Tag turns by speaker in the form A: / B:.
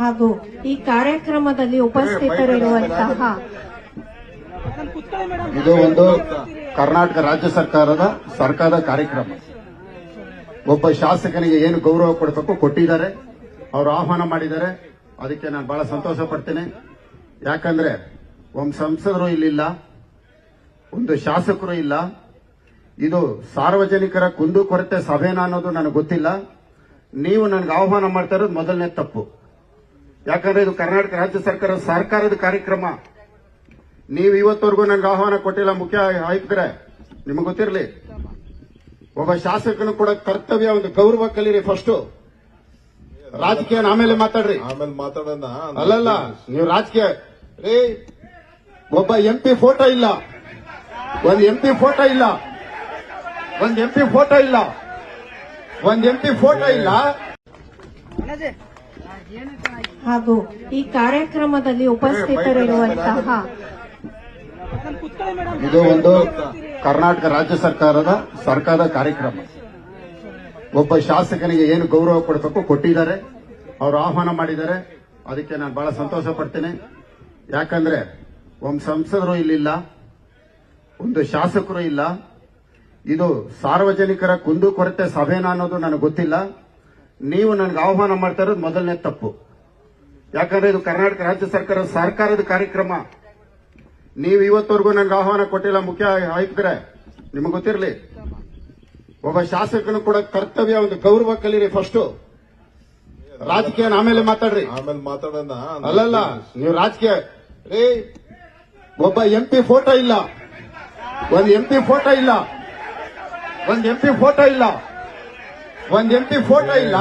A: ಹಾಗೂ ಈ ಕಾರ್ಯಕ್ರಮದಲ್ಲಿ ಉಪಸ್ಥಿತರಿರುವಂತಹ
B: ಇದು ಒಂದು ಕರ್ನಾಟಕ ರಾಜ್ಯ ಸರ್ಕಾರದ ಸರ್ಕಾರದ ಕಾರ್ಯಕ್ರಮ. ಒಬ್ಬ ಶಾಸಕನಿಗೆ ಏನು ಗೌರವ ಕೊಡಬೇಕು ಕೊಟ್ಟಿದ್ದಾರೆ. ಅವರು ಆಹ್ವಾನ ಮಾಡಿದ್ದಾರೆ. ಅದಕ್ಕೆ ನಾನು ಬಹಳ ಸಂತೋಷ ಪಡ್ತೇನೆ ಯಾಕಂದ್ರೆ ಒಂದು ಸಂಸದರು ಇಲ್ಲಿಲ್ಲ, ಒಂದು ಶಾಸಕರು ಇಲ್ಲ. ಇದು ಸಾರ್ವಜನಿಕರ ಕುಂದುಕೊರತೆ ಸಭೆನ ಅನ್ನೋದು ನನಗೆ ಗೊತ್ತಿಲ್ಲ. ನೀವು ನನಗೆ ಆಹ್ವಾನ ಮಾಡ್ತಾ ಇರೋದು ಮೊದಲನೇ ತಪ್ಪು. ಯಾಕಂದ್ರೆ ಇದು ಕರ್ನಾಟಕ ರಾಜ್ಯ ಸರ್ಕಾರ ಸರ್ಕಾರದ ಕಾರ್ಯಕ್ರಮ. ನೀವು ಇವತ್ತವರೆಗೂ ನನಗೆ ಆಹ್ವಾನ ಕೊಟ್ಟಿಲ್ಲ ಮುಖ್ಯ ಆಯುಕ್ತರೇ. ನಿಮಗೆ ಗೊತ್ತಿರಲಿ? ಒಬ್ಬ ಶಾಸಕನು ಕೂಡ ಕರ್ತವ್ಯ ಒಂದು ಗೌರವ ಕಲೀರಿ ಫಸ್ಟ್ ರಾಜಕೀಯ ಆಮೇಲೆ ಮಾತಾಡ್ರಿ.
C: ಆಮೇಲೆ ಮಾತಾಡೋಣ
B: ಅಲ್ಲಲ್ಲ ನೀವು ರಾಜಕೀಯ. ರೇ ಒಬ್ಬ ಎಂ ಪಿ ಫೋಟೋ ಇಲ್ಲ. ಒಂದು ಎಂ ಪಿ ಫೋಟೋ ಇಲ್ಲ. ಒಂದು ಎಂ ಪಿ ಫೋಟೋ ಇಲ್ಲ. ಒಂದ್ ಎಂಪಿ ಫೋಟೋ ಇಲ್ಲ.
A: ಹಾಗೂ ಈ ಕಾರ್ಯಕ್ರಮದಲ್ಲಿ ಉಪಸ್ಥಿತರಿರುವಂತಹ
B: ಇದು ಒಂದು ಕರ್ನಾಟಕ ರಾಜ್ಯ ಸರ್ಕಾರದ ಸರ್ಕಾರದ ಕಾರ್ಯಕ್ರಮ. ಒಬ್ಬ ಶಾಸಕನಿಗೆ ಏನು ಗೌರವ ಕೊಡಬೇಕು ಕೊಟ್ಟಿದ್ದಾರೆ. ಅವರು ಆಹ್ವಾನ ಮಾಡಿದ್ದಾರೆ. ಅದಕ್ಕೆ ನಾನು ಬಹಳ ಸಂತೋಷ ಪಡ್ತೇನೆ. ಯಾಕಂದ್ರೆ ಒಂದು ಸಂಸದರು ಇಲ್ಲಿಲ್ಲ ಒಂದು ಶಾಸಕರು ಇಲ್ಲ. ಇದು ಸಾರ್ವಜನಿಕರ ಕುಂದುಕೊರತೆ ಸಭೆನ ಅನ್ನೋದು ನನಗೆ ಗೊತ್ತಿಲ್ಲ. ನೀವು ನನಗೆ ಆಹ್ವಾನ ಮಾಡ್ತಾ ಇರೋದು ಮೊದಲನೇ ತಪ್ಪು. ಯಾಕಂದ್ರೆ ಇದು ಕರ್ನಾಟಕ ರಾಜ್ಯ ಸರ್ಕಾರ ಸರ್ಕಾರದ ಕಾರ್ಯಕ್ರಮ. ನೀವು ಇವತ್ತವರೆಗೂ ನನಗೆ ಆಹ್ವಾನ ಕೊಟ್ಟಿಲ್ಲ ಮುಖ್ಯ ಆಯುಕ್ತರೇ. ನಿಮಗೆ ಗೊತ್ತಿರಲಿ. ಒಬ್ಬ ಶಾಸಕನು ಕೂಡ ಕರ್ತವ್ಯ ಒಂದು ಗೌರವ ಕಲೀರಿ ಫಸ್ಟ್ ರಾಜಕೀಯ ಆಮೇಲೆ ಮಾತಾಡ್ರಿ.
C: ಆಮೇಲೆ ಮಾತಾಡೋಣ
B: ಅಲ್ಲಲ್ಲ ನೀವು ರಾಜಕೀಯ. ರೇ ಒಬ್ಬ ಎಂಪಿ ಫೋಟೋ ಇಲ್ಲ. ಒಂದು ಎಂಪಿ ಫೋಟೋ ಇಲ್ಲ. ಒಂದ್ ಎಂ ಪಿ ಫೋಟೋ ಇಲ್ಲ. ಒಂದ್ ಎಂ ಪಿ ಫೋಟೋ ಇಲ್ಲ.